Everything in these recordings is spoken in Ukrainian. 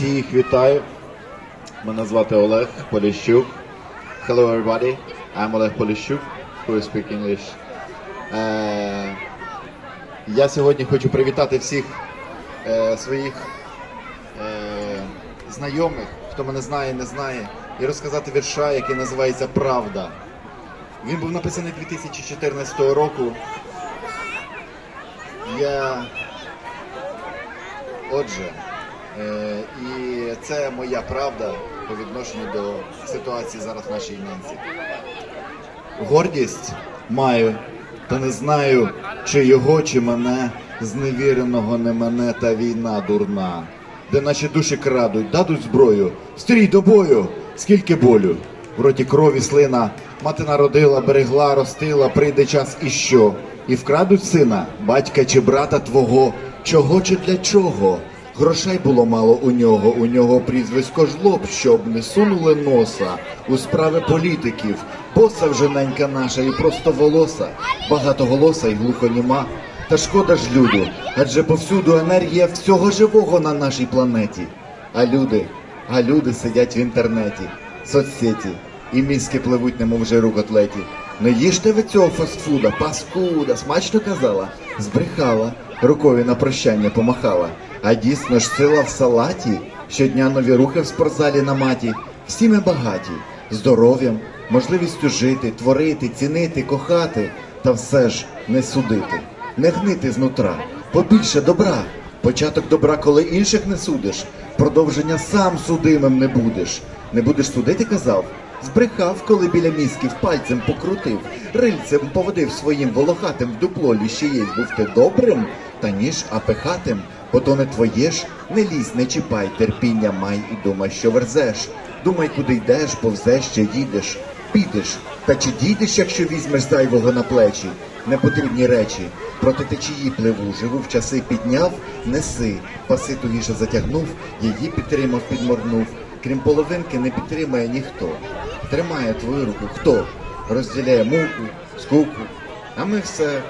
Всіх вітаю. Мене звати Олег Поліщук. Hello everybody. I'm Олег Поліщук, who speak English. Е, я сьогодні хочу привітати всіх е, своїх е, знайомих, хто мене знає, не знає, і розказати вірша, який називається Правда. Він був написаний 2014 року. Я Отже, і це моя правда по відношенню до ситуації зараз в нашій ненці. Гордість маю, та не знаю, чи його, чи мене, зневіреного не мене та війна дурна, де наші душі крадуть, дадуть зброю, стрій до бою, скільки болю. В роті крові слина, мати народила, берегла, ростила, прийде час і що? І вкрадуть сина, батька чи брата твого, чого чи для чого? Грошей було мало у нього, у нього прізвисько жлоб, щоб не сунули носа у справи політиків. Боса вже ненька наша і просто волоса, багато голоса і глухоніма. Та шкода ж люду, адже повсюду енергія всього живого на нашій планеті. А люди, а люди сидять в інтернеті, соцсеті, і мізки пливуть, немов жиру котлеті. Не їжте ви цього фастфуда, паскуда, смачно казала, збрехала, рукою на прощання помахала. А дійсно ж сила в салаті, щодня нові рухи в спортзалі на маті. Всі ми багаті, здоров'ям, можливістю жити, творити, цінити, кохати, та все ж не судити, не гнити знутра, побільше добра. Початок добра, коли інших не судиш, продовження сам судимим не будеш. Не будеш судити, казав? Збрехав, коли біля мізків пальцем покрутив, рильцем поводив своїм волохатим в дупло ліщеєць, був ти добрим, та ніж а пихатим, бо то не твоє ж, не лізь, не чіпай, терпіння май і думай, що верзеш. Думай, куди йдеш, повзеш чи їдеш, підеш. Та чи дійдеш, якщо візьмеш зайвого на плечі? Непотрібні речі, проти течії пливу, живу в часи підняв, неси, паси тугіше затягнув, її підтримав, підморгнув. Крім половинки, не підтримає ніхто. Тримає твою руку хто? Розділяє муку, скуку. А ми все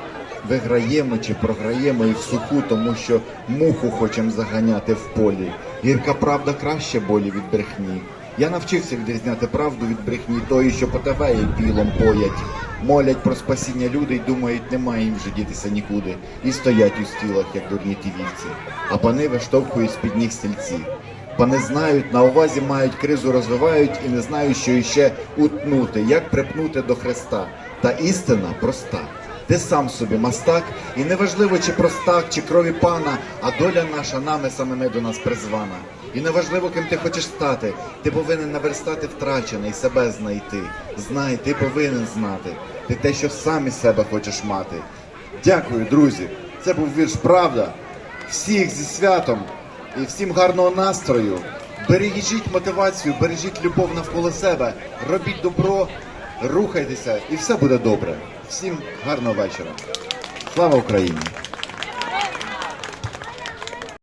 виграємо чи програємо і в суху, тому що муху хочемо заганяти в полі. Гірка правда краще болі від брехні. Я навчився відрізняти правду від брехні тої, що по ТВ і пілом поять. Молять про спасіння люди й думають, немає їм вже дітися нікуди. І стоять у стілах, як дурні ті вівці. А пани виштовхують з-під ніг стільці. Пани знають, на увазі мають кризу, розвивають і не знають, що іще утнути, як припнути до Христа. Та істина проста. Ти сам собі мастак, і неважливо, чи простак, чи крові пана, а доля наша нами самими до нас призвана. І неважливо, ким ти хочеш стати, ти повинен наверстати втрачене і себе знайти. Знай, ти повинен знати. Ти те, що сам із себе хочеш мати. Дякую, друзі. Це був вірш Правда. Всіх зі святом і всім гарного настрою. Бережіть мотивацію, бережіть любов навколо себе, робіть добро, рухайтеся, і все буде добре. Всім гарного вечора. Слава Україні!